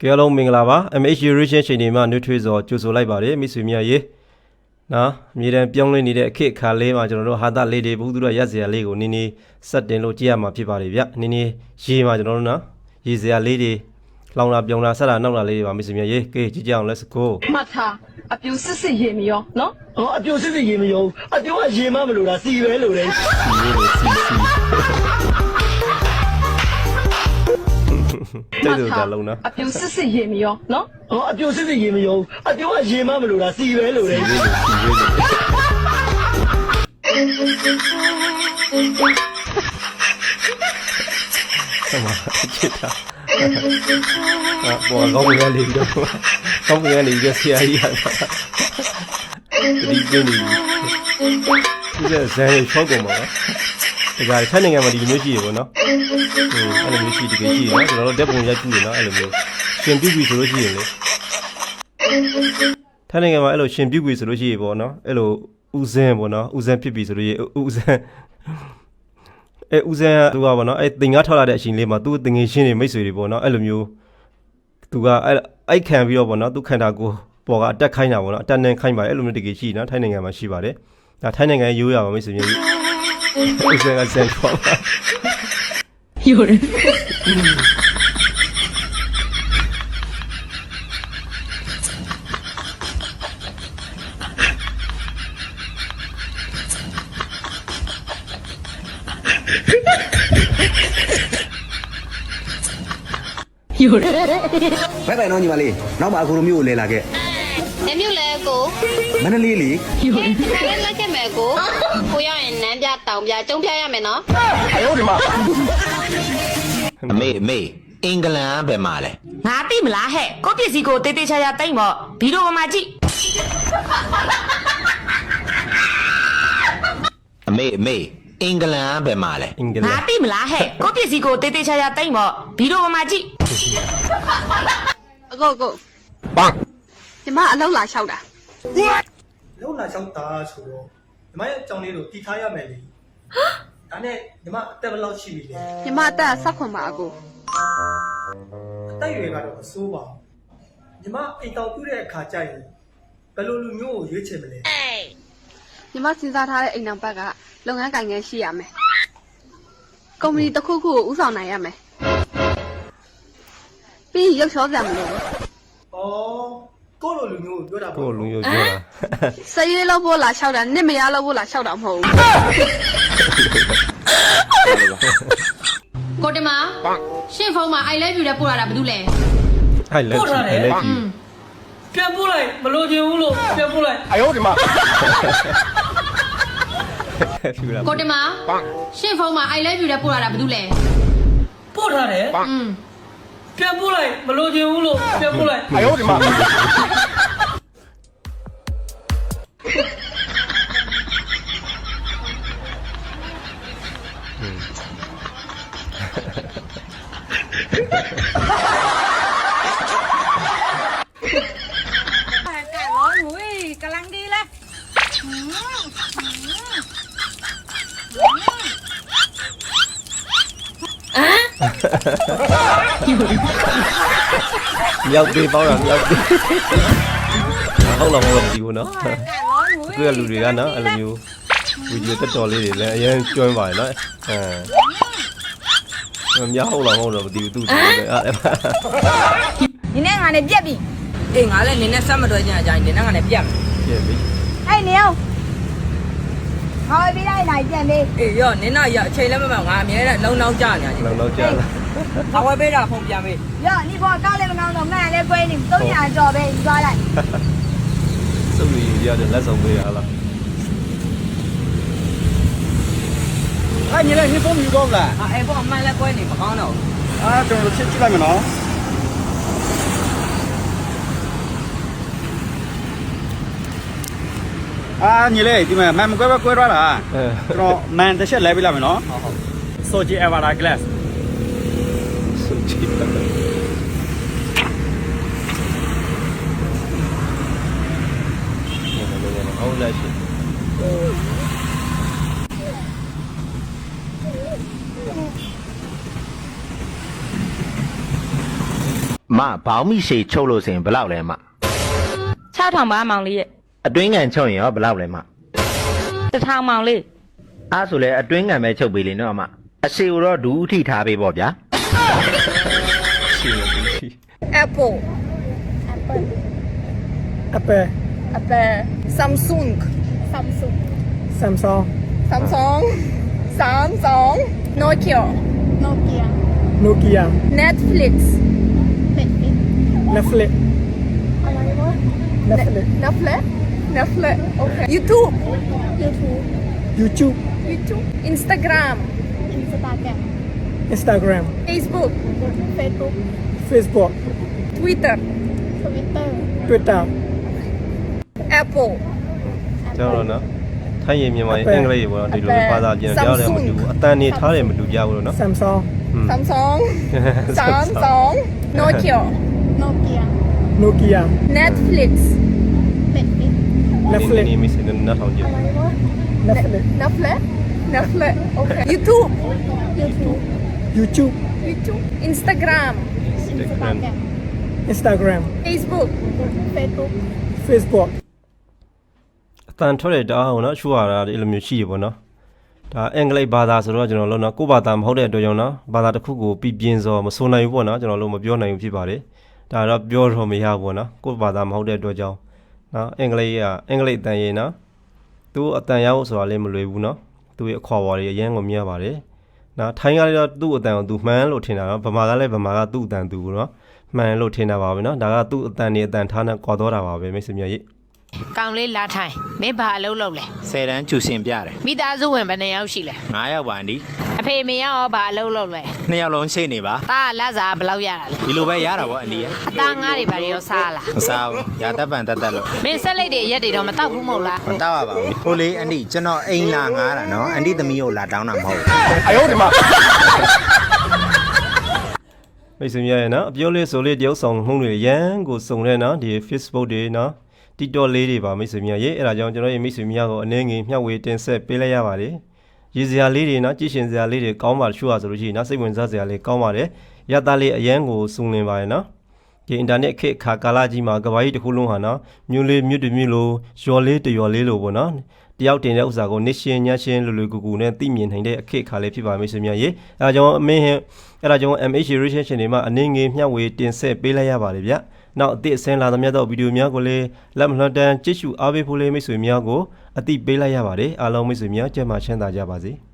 ကဲအားလုံးမင်္ဂလာပါ MH Generation ချိန်တွေမှာနှွေးထွေးစွာကြိုဆိုလိုက်ပါတယ်မိတ်ဆွေများရေနော်အမြဲတမ်းပြောင်းလဲနေတဲ့အခေတ်အခါလေးမှာကျွန်တော်တို့ဟာတာလေးတွေဘုသူရရက်စရာလေးကိုနင်းနေစက်တင်လို့ကြည့်ရမှာဖြစ်ပါတယ်ဗျနင်းနေရေမှာကျွန်တော်တို့နော်ရေစရာလေးတွေလောင်လာပြောင်းလာဆက်လာနောက်လာလေးတွေပါမိတ်ဆွေများရေကဲကြည့်ကြအောင် let's go မှတ်ထားအပြူစစ်စစ်ရေမရောနော်ဟောအပြိုစစ်စစ်ရေမယုံအပြိုကရေမမလို့လားစီပဲလို့လေစီလေးတွေစီစီ တိတ်တော့ကြလုံးနော်အပြူစစ်စစ်ရေမရောနော်ဟောအပြိုစစ်စစ်ရေမယုံအပြိုကရေမမလို့လားစီပဲလို့လေစီလေးတွေစီလေးတွေဆက်မှာချစ်တာအာပေါ်ကောင်းကလေးတော့ကောင်းကလေးကဆရာကြီးရတာတတိကျနေဒီကဇန်ရေချောက်ကုန်ပါနော် ဒါကြထိုင်းနိုင်ငံမှာဒီလိုမျိုးရှိရပေါ့နော်ဟိုအဲ့လိုမျိုးရှိတကယ်ရှိရနော်ကျွန်တော်တို့ဓာတ်ပုံရိုက်ကြည့်ရနော်အဲ့လိုမျိုးရှင်ပြုတ်ပြီဆိုလို့ရှိရင်လေထိုင်းနိုင်ငံမှာအဲ့လိုရှင်ပြုတ်ပြီဆိုလို့ရှိရပေါ့နော်အဲ့လိုဦးစင်းပေါ့နော်ဦးစင်းဖြစ်ပြီဆိုလို့ရဦးစင်းအဲဦးစန်းကသူကပေါ့နော်အဲတင်ကားထောက်လာတဲ့အချိန်လေးမှာသူ့တင်ငင်ရှင်းတွေမိတ်ဆွေတွေပေါ့နော်အဲ့လိုမျိုးသူကအဲ့အိုက်ခံပြီးတော့ပေါ့နော်သူခန္ဓာကိုယ်ပေါ်ကအတက်ခိုင်းတာပေါ့နော်အတက်နဲ့ခိုင်းပါတယ်အဲ့လိုမျိုးတကယ်ရှိနော်ထိုင်းနိုင်ငံမှာရှိပါတယ်ဒါထိုင်းနိုင်ငံရိုးရပါမိတ်ဆွေမျိုး ကြီးဦးစန်းကစံခေါ်ပါ 有人 有人 ဘယ်ပိုင်တော့ညီမလေးနောက်မှအခုလိုမျိုး ကိုလဲလာခဲ့။ညမြို့လဲကိုမန္တလေးလေ有人လက်လက်ခဲ့မယ်ကိုကိုရောက်ရင်နန်းပြတောင်ပြကျုံပြရမယ်နော်အမေအမေအင်္ဂလန်ကဘယ်မှာလဲငါသိမလားဟဲ့ကိုယ့်ပစ္စည်းကိုတေးသေးချာချာတိတ်မော့ဗီဒီယိုပေါ်မှာကြည့်အမေအမေအင်္ဂလန်ကဘယ်မှာလဲအင်္ဂငါလိပ်သိမလားဟဲ့ကိုယ့်ပစ္စည်းကိုတေးသေးချာချာတိတ်မော့ဗီဒီယိုပေါ်မှာကြည့်အကိုကိုပန်း ညီမအလောက်လာလျှောက်တာလုံးလာလျှောက်တာဆိုတော့ညီမရဲ့အကြောင်းလေးကိုတီထားရမယ်လေဒါနဲ့ညီမအသက်ဘယ်လောက်ရှိပြီလဲညီမအသက်ဆက်ခွန်ပါအကိုအသက်အရွယ်ကတော့မစိုးပါဘူးညီမအိမ်တော်ပြုတဲ့အခါကျရင်ဘယ်လိုလူမျိုးကိုရွေးချယ်မလဲညီမစဉ်းစားထားတဲ့အိမ်နောက်ဘက်ကလုပ်ငန်းကိုင်ငန်းရှိရမယ်ကုမ္ပဏီတစ်ခုခုကိုဦးဆောင်နိုင်ရမယ်ပြီးရင်ရုပ်ချောစရာမလိုဘူးဩ ကိုယ့်လိုလူမျိုးကိုပြောတာပေါ့ကိုယ်လူမျိုးပြောတာစရွေးလို့ဖို့လာလျှောက်တာနှစ်မရလို့ဖို့လာလျှောက်တာမဟုတ်ဘူးကိုတင်မရှင့်ဖုန်းမှာ I love you တဲ့ပို့လာတာဘာလို့လဲအဲ့လက်ကြည့်အဲ့လက်ကြည့်ပြန်ပို့လိုက်မလို့ချင်ဘူးလို့ပြန်ပို့လိုက်ဖြူလာကိုတင်မရှင့်ဖုန်းမှာ I love you တဲ့ပို့လာတာဘာလို့လဲပို့ထားတယ်อืม ပြန်ပို့လိုက်မလို့ချင်ဘူးလို့ပြန်ပို့လိုက် မြောက်သေးပေါက်တာမြောက်သေးဟုတ်လားမဟုတ်ဘူးနော်သူကလူတွေကနော်အဲ့လိုမျိုးဗီဒီယိုတက်တော်လေးတွေလည်းအရင်ကျွမ်းပါရဲ့နော်အဲမြောက်ဟုတ်လားမဟုတ်တော့မသိဘူးသူ့တွေအဲ့နင်းနဲ့ငါနဲ့ပြက်ပြီအေးငါလည်းနင်းနဲ့ဆက်မတော်ကြကြနင်းနဲ့ငါနဲ့ပြက်မယ်ပြက်ပြီအဲ့နေအောင်ဟောပြီးလိုက်နိုင်ပြန်ပြီအေးရောနင်းတော့ရအချိန်လည်းမမှန်ငါအမြဲတမ်းလုံလောက်ကြနေရလုံလောက်ကြလား ။အဝယ်ပေးတာဖုန်ပြန်ပေး။ရောနီဘောကားလည်းမကောင်းတော့မှန်လည်းကွဲနေ300ကျော်ပဲယူသွားလိုက်။စုပ်ရည်ရတဲ့လက်ဆောင်ပေးရလား။အဲ့ညီလေးဟင်းဖုန်ယူကောင်းလား။အဲ့ဘောမှန်လည်းကွဲနေမကောင်းတော့ဘူး။အားကျွန်တော်ချစ်ကြည့်လိုက်မယ်နော်။အာညီလေးဒီမှာမန်မကွဲပဲကွဲသွားတာကျွန်တော်မန်တစ်ချက်လဲပေးလိုက်မယ်နော်ဟုတ်ဟုတ် Soji Evara Glass မဘောင်းမိရှည်ချုပ်လို့ဆိုရင်ဘယ်လောက်လဲအမ6000ပါမောင်လေးရဲ့အတွင်းကန်ချုပ်ရင်ရောဘယ်လောက်လဲအမ1000မောင်လေးအားဆိုလဲအတွင်းကန်ပဲချုပ်ပေးလေနော်အမအစီကိုတော့ဒူးထိထားပေးပေါ့ဗျာရှိတယ်သူရှိ Apple Apple Apple Samsung Samsung Samsung Samsung Samsung Nokia Nokia Nokia Netflix Netflix Netflix Netflix Netflix Netflix okay YouTube YouTube YouTube YouTube Instagram Instagram Instagram Facebook Facebook Facebook Twitter Twitter Twitter Apple ကျွန်တော်နော်ထိုင်းရမြန်မာရအင်္ဂလိပ်ရေပေါ့နော်ဒီလိုဘာသာပြန်ကြားတယ်မတူဘူးအတန်နေထားတယ်မတူကြဘူးလို့နော် Samsung Samsung Samsung Nokia Nokia Nokia Netflix Netflix Netflix နေမိစနေနတ်ထောင်ကြည့် Netflix Netflix Netflix okay YouTube YouTube YouTube YouTube Instagram Instagram Instagram Facebook Facebook Facebook အတန်ထွက်တဲ့တအားဟိုနော်ရှူရတာဒီလိုမျိုးရှိရပေါ့နော် ဒါအင်္ဂလိပ်ဘာသာဆိုတော့ကျွန်တော်လုံးနော်ကိုယ့်ဘာသာမဟုတ်တဲ့အတွက်ကြောင့်နော်ဘာသာတစ်ခုကိုပြပြင်းစောမဆိုနိုင်ဘူးပေါ့နော်ကျွန်တော်လုံးမပြောနိုင်ဘူးဖြစ်ပါတယ်ဒါတော့ပြောတော့မရဘူးပေါ့နော်ကိုယ့်ဘာသာမဟုတ်တဲ့အတွက်ကြောင့်နော်အင်္ဂလိပ်ကအင်္ဂလိပ်အတန်ရေးနော်သူအတန်ရဖို့ဆိုတာလည်းမလွယ်ဘူးနော်သူရဲ့အခွာဝါတွေအရင်ကိုမြင်ပါတယ်နော်ထိုင်းကလည်းသူ့အတန်ကိုသူမှန်လို့ထင်တာနော်ဗမာကလည်းဗမာကသူ့အတန်သူနော်မှန်လို့ထင်တာပါပဲနော်ဒါကသူ့အတန်နေအတန်ထားနဲ့ကွာတော့တာပါပဲမိတ်ဆွေများကြီး ကောင်းလေးလာထိုင်မင်းဘာအလုပ်လုပ်လဲဆယ်တန်းကျူရှင်ပြတယ်မိသားစုဝင်ဘယ်နှယောက်ရှိလဲ9ယောက်ပါအန်ဒီအဖေမေရောဘာအလုပ်လုပ်လဲနှစ်ယောက်လုံးရှိနေပါตาလက်စားဘယ်လောက်ရတာလဲဒီလိုပဲရတာပေါ့အန်ဒီရဲ့အသားငါးတွေဘာတွေရောစားလားမစားဘူးရာတက်ပန်တက်တက်လို့မင်းဆက်လိုက်တွေရက်တွေတော့မတောက်ဘူးမဟုတ်လားမတောက်ရပါဘူးဟိုလေအန်ဒီကျွန်တော်အိမ်လာငားတာနော်အန်ဒီသမီးကိုလာတောင်းတာမဟုတ်ဘူးမိတ်ဆွေများရဲ့နော်အပြောလေးဆိုလေးတယောက်ဆောင်မှုတွေရန်ကိုစုံတဲ့နော်ဒီ Facebook တွေနော် TikTok လေးတွေပါမိတ်ဆွေများရဲ့အဲ့ဒါကြောင့်ကျွန်တော်ရဲ့မိတ်ဆွေများကိုအနေငယ်မျှဝေတင်ဆက်ပေးလိုက်ရပါတယ်ရည်စရာလေးတွေနော်ကြည့်ရှင်စရာလေးတွေကောင်းပါတချို့ဟာဆိုလို့ရှိရင်နော်စိတ်ဝင်စားစရာလေးကောင်းပါတယ်ရတာလေးအရန်ကိုစုံလင်ပါတယ်နော်ဒီအင်တာနက်ခေတ်ခါကာလကြီးမှာကဘာကြီးတစ်ခုလုံးဟာနော်မြို့လေးမြို့တစ်မြို့လိုရော်လေးတရော်လေးလိုပေါ့နော်တယောက်တင်တဲ့ဥစ္စာကိုနစ်ရှင်ညရှင်လူလူကူကူနဲ့သိမြင်နိုင်တဲ့အခက်အခါလေးဖြစ်ပါမိတ်ဆွေများရေအဲဒါကြောင့်အမင်းဟင်အဲဒါကြောင့် MH Research တွေမှာအနေငယ်မျှဝေတင်ဆက်ပေးလိုက်ရပါတယ်ဗျ။ နောက်အသစ်အစင်းလာသမျှသောဗီဒီယိုများကိုလည်းလက်မလွတ်တမ်းကြည့်ရှုအားပေးဖို့လေးမိတ်ဆွေများကိုအသိပေးလိုက်ရပါတယ်။အားလုံးမိတ်ဆွေများကြက်မှချမ်းသာကြပါစေ။